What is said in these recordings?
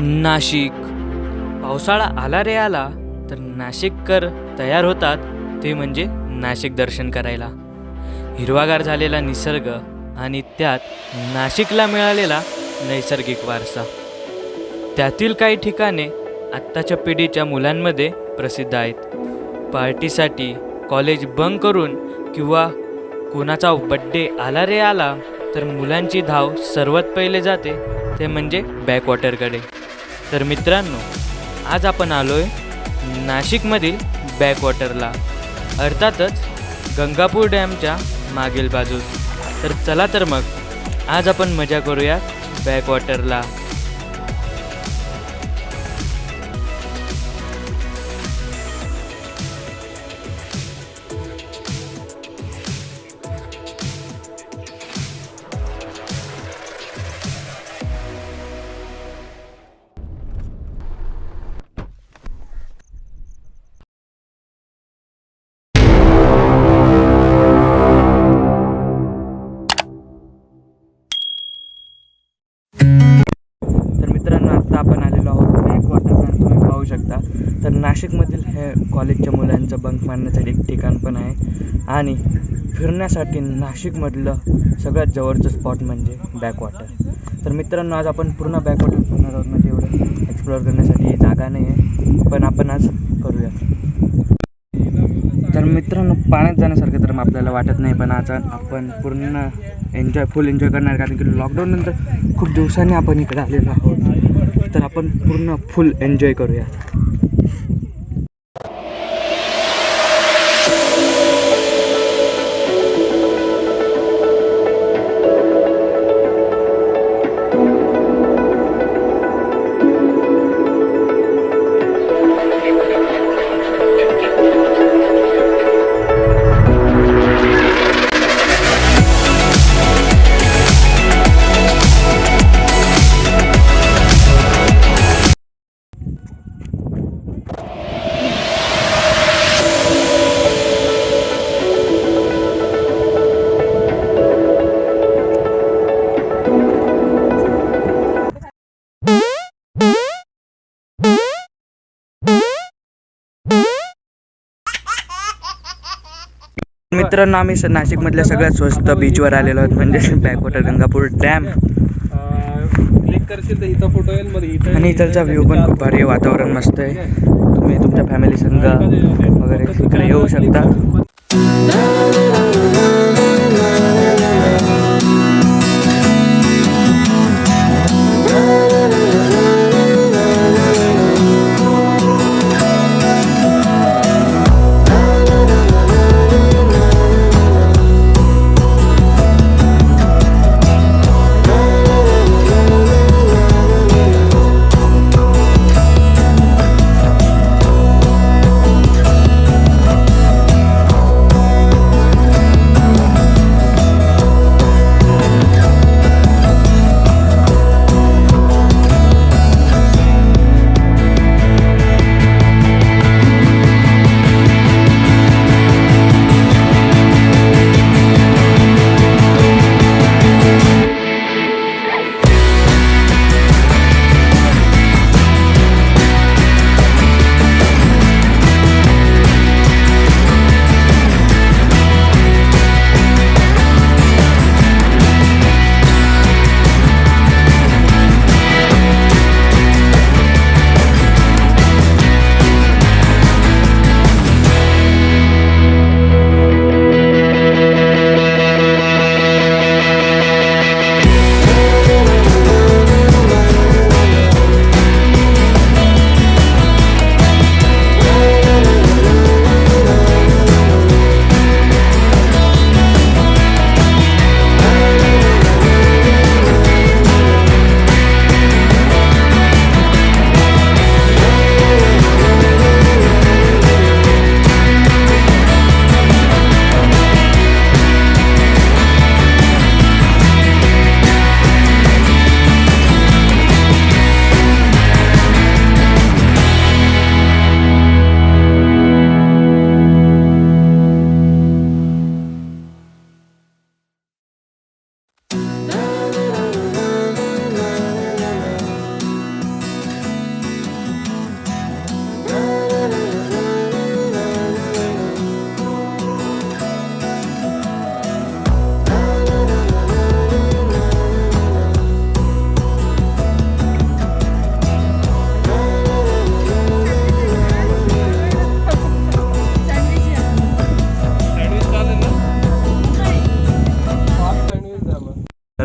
नाशिक. पावसाळा आला रे आला तर नाशिककर तयार होतात ते म्हणजे नाशिक दर्शन करायला. हिरवागार झालेला निसर्ग आणि त्यात नाशिकला मिळालेला नैसर्गिक वारसा. त्यातील काही ठिकाणे आत्ताच्या पिढीच्या मुलांमध्ये प्रसिद्ध आहेत. पार्टीसाठी कॉलेज बंक करून किंवा कोणाचा बड्डे आला रे आला तर मुलांची धाव सर्वात पहिले जाते ते म्हणजे बॅकवॉटरकडे. तर मित्रांनो आज आपण आलो आहे नाशिकमधील बॅकवॉटरला. अर्थातच गंगापूर डॅमच्या मागील बाजूस. तर चला तर मग आज आपण मजा करूयात बॅकवॉटरला. कॉलेजच्या मुलांचं बंक मारण्यासाठी एक ठिकाण पण आहे. आणि फिरण्यासाठी नाशिकमधलं सगळ्यात जवळचं स्पॉट म्हणजे बॅकवॉटर तर मित्रांनो आज आपण पूर्ण बॅकवॉटर फिरणार आहोत. म्हणजे एवढं एक्सप्लोअर करण्यासाठी जागा नाही आहे. पण आपण आज करूया. तर मित्रांनो पाण्यात जाण्यासारखं तर आपल्याला वाटत नाही पण आज आपण पूर्ण एन्जॉय फुल एन्जॉय करणार. कारण की लॉकडाऊन नंतर खूप दिवसांनी आपण इकडे आलेलो आहोत. तर आपण पूर्ण फुल एन्जॉय करूया. मित्रांनो आम्ही स- नाशिकमधल्या सगळ्यात स्वस्त बीचवर आलेलो आहोत म्हणजे बॅकवॉटर गंगापूर डॅम. आणि इथलचा व्ह्यू पण खूप भारी वातावरण मस्त आहे. तुम्ही तुमच्या फॅमिली संग वगैरे इकडे येऊ शकता.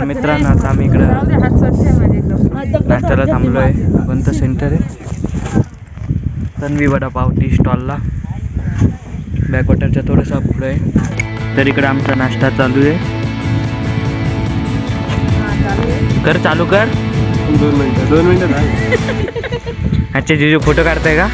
मित्रांनो आता आम्ही इकडं नाश्त्याला थांबलो आहे कोणतं सेंटर आहे? तन्वी वडापाव टी स्टॉलला बॅकवॉटरच्या थोडंसं पुढं. आहे तर इकडं आमचा नाश्ता चालू आहे. कर चालू कर. दोन मिनिटं दोन मिनिटं. अच्छा जिजू फोटो काढताय का?